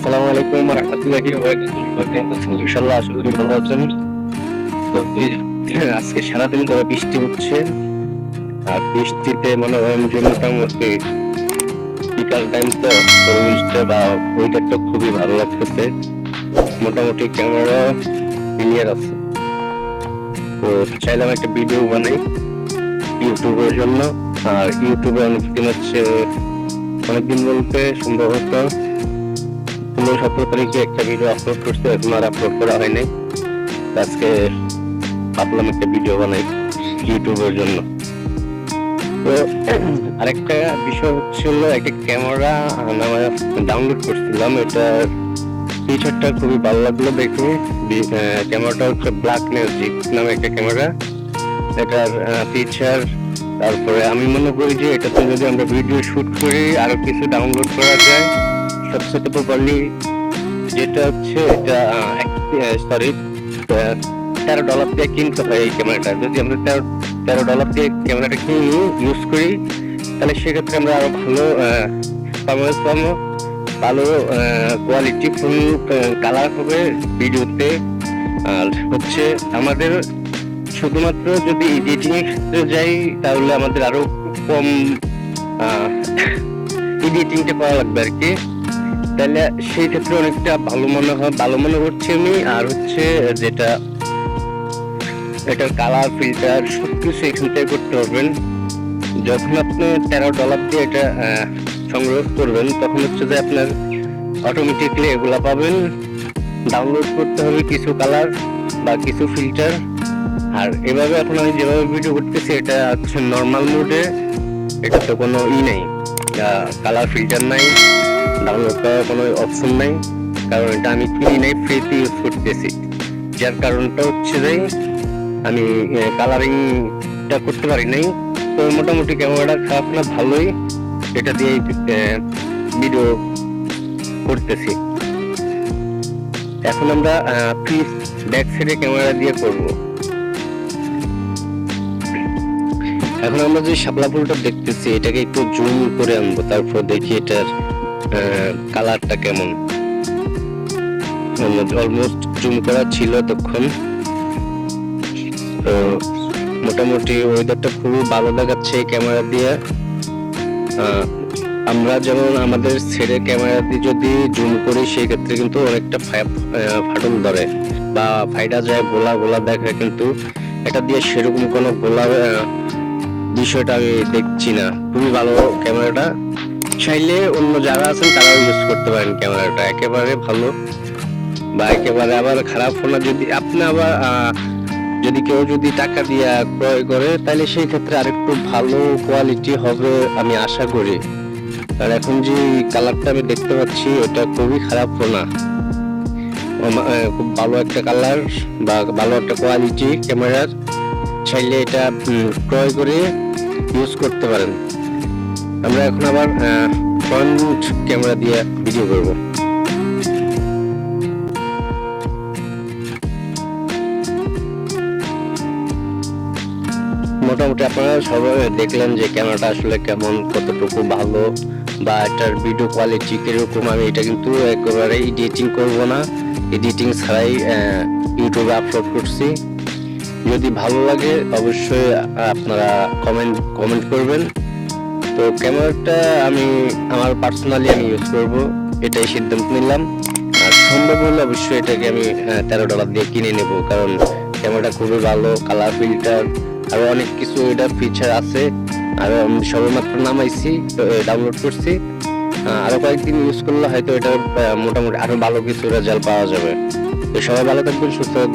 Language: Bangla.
আসসালামু আলাইকুম রহমতুল্লাহি ইনশাল্লাহ আশা করি ভালো আছেন। আজকে সারাদিন ধরে বৃষ্টি হচ্ছে। আর বৃষ্টিতে মনে হয় যে মোটামুটি বিকাল টাইম তো পরিবেশটা বা ওয়েদারটা খুবই ভালো লাগতেছে। মোটামুটি ক্যামেরা ক্লিয়ার আছে। তো চাইলাম একটা ভিডিও বানাই ইউটিউবের জন্য। আর ইউটিউবে অনেকদিন হচ্ছে, অনেকদিন বলতে সম্ভবত পনেরো সতেরো তারিখে একটা ভিডিও আপলোড করতে এখন আর আপলোড করা হয়নি। আজকে ভাবলাম একটা ভিডিও বানাই ইউটিউবের জন্য। তো আরেকটা বিষয় হচ্ছিল একটা ক্যামেরা ডাউনলোড করছিলাম, এটা ফিচারটা খুবই ভালো লাগল দেখে। ক্যামেরাটা হচ্ছে ব্ল্যাক ম্যাজিক নামে একটা ক্যামেরা এটার ফিচার তারপরে আমি মনে করি যে এটাতে যদি আমরা ভিডিও শুট করি আরও কিছু ডাউনলোড করা যায়। সবচেয়ে প্রপারলি যেটা হচ্ছে এটা সরি তেরো ডলার দিয়ে কিনতে হয় এই ক্যামেরাটা যদি আমরা তেরো তেরো ডলার দিয়ে ক্যামেরাটা কিনি ইউজ করি, তাহলে সেক্ষেত্রে আমরা আরও ভালো পাবো পাবো। ভালো কোয়ালিটি ফুল কালার হবে ভিডিওতে আর হচ্ছে আমাদের শুধুমাত্র যদি এডিটিং ক্ষেত্রে যাই, তাহলে আমাদের আরও কম এডিটিংটা করা লাগবে আর কি। তাহলে সেই ক্ষেত্রে অনেকটা ভালো মনে হয়, ভালো মনে করছি আমি। আর হচ্ছে যেটা, এটার কালার ফিল্টার সবকিছু এখান থেকে করতে পারবেন। যখন আপনি তেরো ডলার দিয়ে এটা সংগ্রহ করবেন, তখন হচ্ছে যে আপনার অটোমেটিকলি এগুলা পাবেন। ডাউনলোড করতে হবে কিছু কালার বা কিছু ফিল্টার আর এভাবে এখন আমি যেভাবে ভিডিও করতেছি, এটা হচ্ছে নর্মাল মোডে এটা তো কোনো ই নেই কালার ফিল্টার নাই। ডাউনলোড করার কোনো অপশন নাই, কারণ এটা আমি কিনি নাই ফ্রিতে ইউজ করতেছি। যার কারণটা হচ্ছে যে, আমি কালারিংটা করতে পারি নাই। তো মোটামুটি ক্যামেরাটা খারাপ না, ভালোই। এটা দিয়ে ভিডিও করতেছি। এখন আমরা ফ্রি ব্যাক সাইডে ক্যামেরা দিয়ে করব। এখন আমরা যে শাপলা ফুলটা দেখতেছি, এটাকে একটু জুম করে আনব, তারপর দেখি এটার কালারটা কেমন? অলমোস্ট জুম করা ছিল তখন। তো মোটামুটি ওয়েদারটা খুবই ভালো দেখাচ্ছে ক্যামেরা দিয়ে। আমরা যেমন আমাদের ছেড়ে ক্যামেরা দিয়ে যদি জুম করি সেই ক্ষেত্রে কিন্তু অনেকটা ফাটল ধরে। বা ফাইডা যায় গোলা গোলা দেখে কিন্তু এটা দিয়ে সেরকম কোনো গোলা বিষয়টা আমি দেখছি না। খুবই ভালো ক্যামেরাটা চাইলে অন্য যারা আছেন তারাও ইউজ করতে পারেন ক্যামেরাটা একেবারে ভালো বা একেবারে আবার খারাপ না যদি আপনি আবার যদি কেউ যদি টাকা দিয়ে ক্রয় করে তাহলে সেই ক্ষেত্রে আরেকটু ভালো কোয়ালিটি হবে আমি আশা করি। আর এখন যে কালারটা আমি দেখতে পাচ্ছি ওটা খুবই খারাপ না। আমা- আহ, খুব ভালো একটা কালার বা ভালো একটা কোয়ালিটি ক্যামেরার চাইলে এটা ক্রয় করে ইউজ করতে পারেন। আমরা এখন আবার ফ্রন্ট ক্যামেরা দিয়ে ভিডিও করব। মোটামুটি আপনারা সবাই দেখলেন যে ক্যামেরাটা আসলে কেমন, কতটুকু ভালো, বা এটার ভিডিও কোয়ালিটি কীরকম, আমি এটা কিন্তু একেবারে এডিটিং করব না। এডিটিং ছাড়াই ইউটিউবে আপলোড করছি। যদি ভালো লাগে, অবশ্যই আপনারা কমেন্ট কমেন্ট করবেন। তো ক্যামেরাটা আমি আমার পার্সোনালি আমি ইউজ করব এটাই সিদ্ধান্ত নিলাম। আর সম্ভব হলে অবশ্যই এটাকে আমি তেরো ডলার দিয়ে কিনে নেব কারণ ক্যামেরাটা খুবই ভালো কালার ফিল্টার আরও অনেক কিছু এটার ফিচার আছে। আর আমি সবেমাত্র নামাইছি ডাউনলোড করছি। আহ, আরও কয়েকদিন ইউজ করলে হয়তো এটা মোটামুটি আরও ভালো কিছু রেজাল্ট পাওয়া যাবে। তো সবাই ভালো থাকবেন সুস্থ।